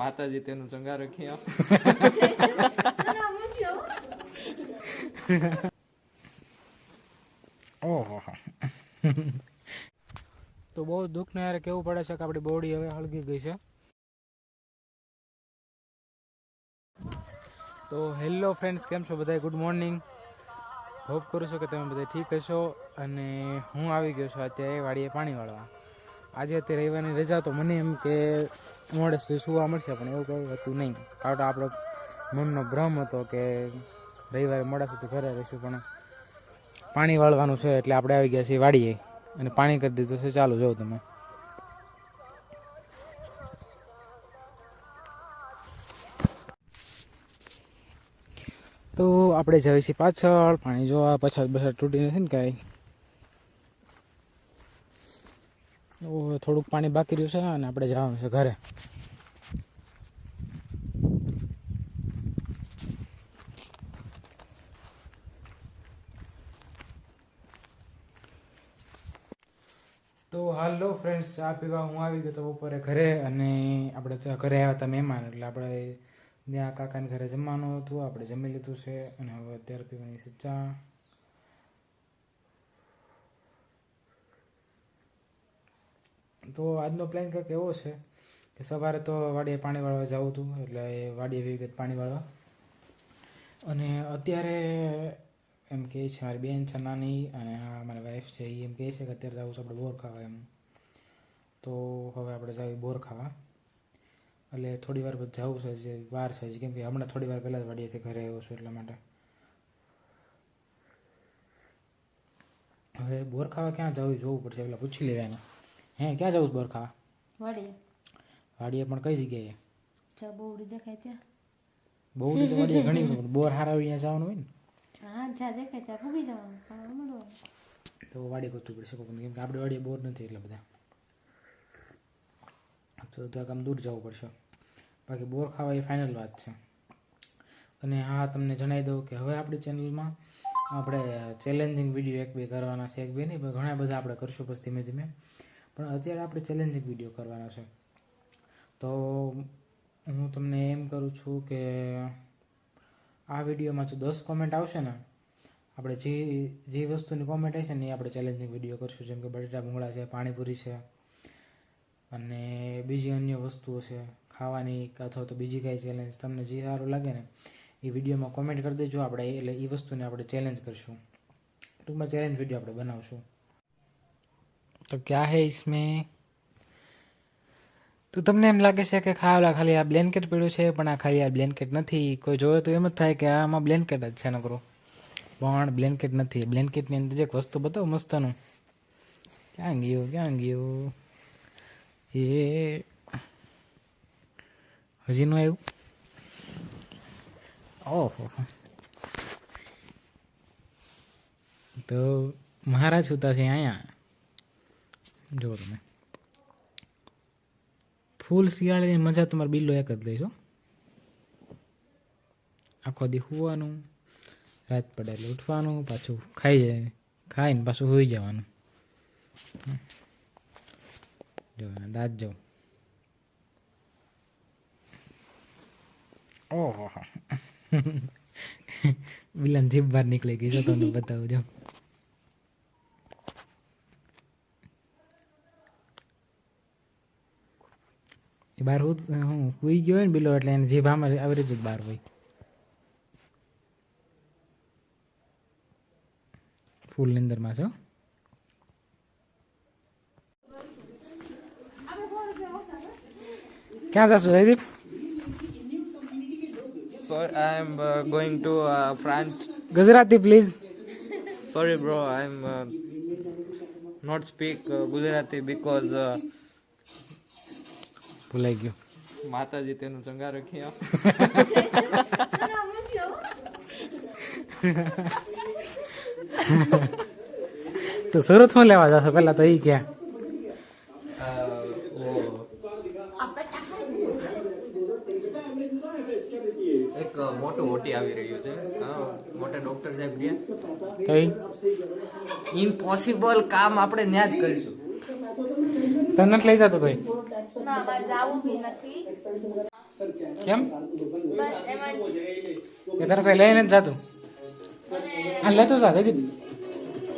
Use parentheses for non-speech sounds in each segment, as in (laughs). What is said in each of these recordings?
માતાજી તેનું ચંગા રખી ઓહો. તો બહુ દુઃખ ને યાર કેવું પડે છે કે આપણી બોડી હવે હળગી ગઈ છે? તો હેલો ફ્રેન્ડ્સ કેમ છો બધા ગુડ મોર્નિંગ હોપ કરું છું કે તમે બધા ઠીક હશો અને હું આવી ગયો છું અત્યારે વાડીએ પાણી વાળવા. આજે તે રવિવારની રજા, તો મને એમ કે મોડે સુધી સુવા મળશે, પણ એવું કંઈ હતું નહીં. કારણ કે આપણો મનનો ભ્રમ હતો કે રવિવારે મોડા સુધી ઘરે રહીશું, પણ પાણી વાળવાનું છે એટલે આપણે આવી ગયા છીએ વાડીએ. અને પાણી કરી દીધું છે, ચાલુ જોઉં તમે. તો આપણે જઈએ પાછળ, પાણી જોવા પછાત બછાડ તૂટી નથી ને કાંઈ? થોડુંક પાણી બાકી રહ્યું છે અને આપણે જવાનું છે ઘરે. તો હાલો ફ્રેન્ડ્સ ચા પીવા હું આવી ગયો તો બપોરે ઘરે અને આપણે ઘરે આવ્યા હતા મહેમાન, એટલે આપણે ત્યાં કાકાને ઘરે જમવાનું હતું, આપણે જમી લીધું છે અને હવે અત્યારે પીવાની છે ચા. તો આજનો પ્લાન કંઈક એવો છે કે સવારે તો વાડીએ પાણી વાળવા જવું હતું, એટલે વાડીએ વિગત પાણી વાળવા. અને અત્યારે એમ કહે છે, મારી બેન છે નાની અને મારી વાઈફ છે એ એમ કહે છે કે અત્યારે જવું છે, આપણે બોર ખાવા એમ. તો હવે આપણે જાવી બોર ખાવા. એટલે થોડી વાર પછી જવું છે, જે વાર છે કેમ કે હમણાં થોડી વાર પહેલાં જ વાડીએથી ઘરે આવ્યો છું એટલા માટે. હવે બોર ખાવા ક્યાં જવું, જોવું પડશે એટલે પૂછી લેવાનું હે ક્યાં જવું છે બોર ખાવા વળી વાડીએ પણ કઈ જગ્યાએ? ચા બહુડી દેખાય ત્યાં. બહુ તો વાડીએ ઘણી બોર હારા હોય અહીંયા જવાનું હોય ને? હા ચા દેખાય ત્યાં ભૂગી જવાનું તો વાડી ગોતવું પડશે કેમ કે આપણે વાડીએ બોર નથી એટલા બધા. તો ક્યાંક આમ દૂર જવું પડશે. બાકી બોર ખાવા એ ફાઇનલ વાત છે. અને હા તમને જણાવી દઉં કે હવે આપણી ચેનલમાં આપણે ચેલેન્જિંગ વીડિયો એક બે કરવાના છે એક બે નહીં પણ ઘણા બધા આપણે કરશું પછી ધીમે ધીમે. પણ અત્યારે આપણે ચેલેન્જિંગ વીડિયો કરવાના છે. તો હું તમને એમ કરું છું કે આ વિડીયોમાં જો દસ કોમેન્ટ આવશે ને, આપણે જે જે વસ્તુની કોમેન્ટ હશે ને એ આપણે ચેલેન્જિંગ વીડિયો કરશું. જેમ કે બટેટા ભૂંગળા છે, પાણીપુરી છે, અને બીજી અન્ય વસ્તુઓ છે, ખાવાની અથવા તો બીજી કાંઈ ચેલેન્જ તમને જે સારું લાગે ને, એ વિડીયોમાં કોમેન્ટ કરી દેજો. આપણે, એટલે એ વસ્તુને આપણે ચેલેન્જ કરશું. ટૂંકમાં ચેલેન્જ વીડિયો આપણે બનાવશું. તો ક્યાં હે ઇસમે? તો તમને એમ લાગે છે કે ખાવલા ખાલી આ બ્લેન્કેટ પીડ્યું છે, પણ આ ખાલી આ બ્લેન્કેટ નથી. કોઈ જોયું તો એમ જ થાય કે આમાં બ્લેન્કેટ જ છે, નકરો. પણ બ્લેન્કેટ નથી. બ્લેન્કેટની અંદર જે વસ્તુ બતાવો મસ્તનું. ક્યાં ગયું ક્યાં ગયું? એ હજીનું આવ્યું? ઓહો. તો મહારાજ સુતા છે અહીંયા. જુઓ તમે. ફૂલ શિયાળાની મજા તમારે બિલ્લો એક જ લઈશો આખો દી હોવાનું, રાત પડે એટલે ઉઠવાનું, પાછું ખાઈ જાય, ખાઈને પાછું હોઈ જવાનું. જો દાંત જાઉં ઓહો. (laughs) બિલાન જીભ બહાર નીકળી ગઈ છે તમને બતાવું જો એ બહાર હું હું સુઈ ગયો હોય ને બિલો એટલે એને જીભ આમાં આવી રીતે જ બહાર હોય ફૂલ નિંદરમાં છો ક્યાં જશો Jaydeep Sorry, I'm uh, going to uh, France. Gujarati please Sorry, bro, I'm uh, not speak uh, Gujarati because uh, ભૂલાઈ ગયું. માતાજી તેનું ચંગા રખી તો સુરતમાં લેવા જશો? પેલા તો એ ક્યાં એક મોટું મોટી આવી રહ્યું છે. હા, મોટા ડોક્ટર સાહેબ કઈ? ઇમ્પોસિબલ કામ આપણે ત્યાં જ કરીશું. તને નથી લઈ જતો કોઈ? ના મારે જાવું બી નથી. કેમ? બસ એમાં કે તારે કઈ લઈને જ જતું? હા લેતો જા જયદીપ.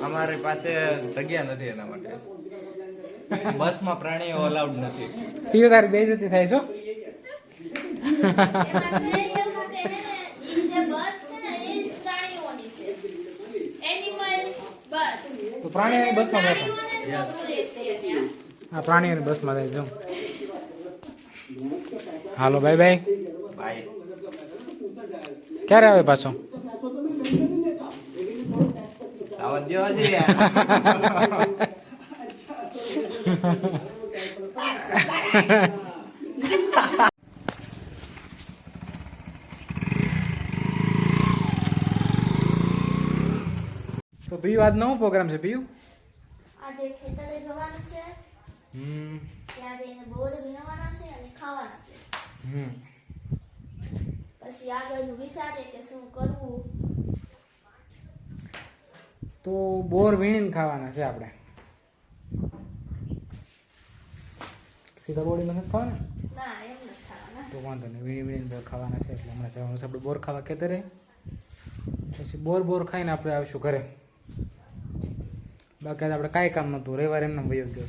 અમારી પાસે જગ્યા નથી એના માટે. બસમાં પ્રાણીઓ અલાઉડ નથી. પીઓ તારી બેઇજ્જતી થાય છો પ્રાણીઓની બસ. તો પ્રાણીઓની બસમાં બેઠો. હા પ્રાણીઓની બસમાં થાય જો. હાલો બાય બાય. બાય ક્યારે આવે પાછો? તો પીયું આજ નવો પ્રોગ્રામ છે પીયું આજે ખેતરે જવાનું છે. હમ. ત્યાં જઈને બોર વીણવાના છે અને ખાવાના છે. પછી આગળનું વિચારે કે શું કરવું. તો બોર વીણીને ખાવાના છે આપણે. સીધા બોડી નથી ખાવાના? ના એમ નથી ખાવાના. તો વાંધો નહીં વીણી વીણીને ખાવાના છે એટલે હમણાં જવાનું છે. આપણે બોર ખાવા ખેતરે પછી બોર બોર ખાઈને આપણે આવીશું ઘરે. બાકી આપણે કાંઈ કામ નહોતું. રવિવાર એમને વયો ગયો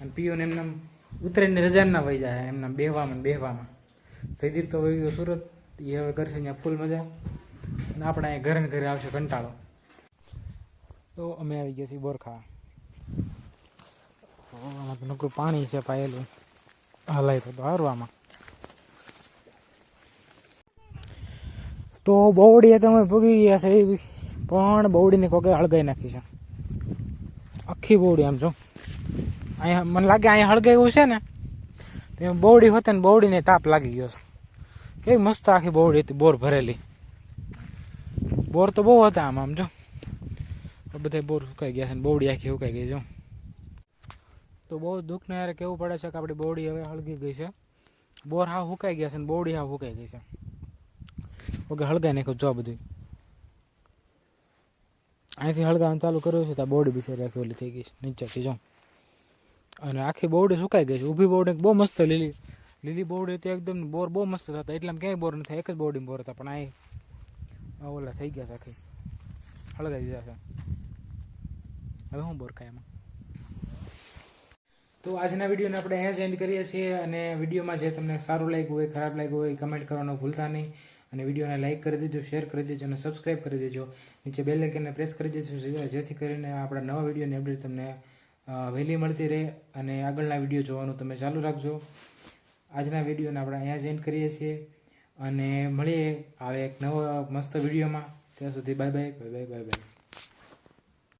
અને પીઓને એમને ઉત્તરાયણની રજાના વહી જાય એમના બેહવામાં બેહવામાં. જયદીપ તો વહી ગયો સુરત એ હવે કરશે અહીંયા ફૂલ મજા. અને આપણે અહીંયા ઘરે ને ઘરે આવશે કંટાળો. તો અમે આવી ગયા છીએ બોરખા. તો નકરું પાણી છે પાયેલું. હલાય તો હારવામાં. તો બવડીએ તમે ભૂગી ગયા છે પણ બહુડીને કોકે અળગાઈ નાખી છે. આખી બહુડી આમ જો. અહીંયા મને લાગે અહીંયા હળગાયું છે ને, તો બોવડી બવડી હોતે ને બોવડીને તાપ લાગી ગયો છે. કેવી મસ્ત આખી બોવડી હતી, બોર ભરેલી. બોર તો બહુ હતા આમ આમ જો. બધા બોર સુકાઈ ગયા છે ને બોવડી આખી સુકાઈ ગઈ જો. તો બહુ દુઃખને યાર કેવું પડે છે કે આપણી બોડી હવે હળગી ગઈ છે. બોર હાવ સુકાઈ ગયા છે ને બોડી હાવ સુકાઈ ગઈ છે. ઓકે, હળગાઈ નાખ્યું, જો બધું. અહીંથી હળગાવાનું ચાલુ કર્યું છે ત્યાં બોડી બિચારી રાખી ઓલી થઈ ગઈ નીચેથી, જો. અને આખી બોરડી સુકાઈ ગઈ છે. ઊભી બોરડી બહુ મસ્ત લીલી. લીલી બોરડી હતી એકદમ બોર બહુ મસ્ત હતા. એટલામાં ક્યાંય બોર નથી એક જ બોરડી બોર હતા, પણ આ ઓલા થઈ ગયા છે આખી. હળગાઈ દીધા છે. હવે હું બોર ખાય એમાં? તો આજના વિડીયોને આપણે અહીંયા જ એન્ડ કરીએ છીએ અને વિડીયોમાં જે તમને સારું લાગ્યું હોય, ખરાબ લાગ્યું હોય કમેન્ટ કરવાનું ભૂલતા નહીં. અને વિડીયોને લાઇક કરી દેજો શેર કરી દેજો અને સબસ્ક્રાઇબ કરી દેજો. નીચે બેલ આઇકનને પ્રેસ કરી દેજો, જેથી કરીને આપણા નવા વિડીયોની અપડેટ તમને વહેલી મળતી રહે અને આગળના વીડિયો જોવાનું તમે ચાલુ રાખજો. આજના વિડીયોને આપણે અહીંયા જ એન્ડ કરીએ છીએ અને મળીએ આવે એક નવો મસ્ત વિડીયોમાં. ત્યાં સુધી bye bye bye bye bye bye.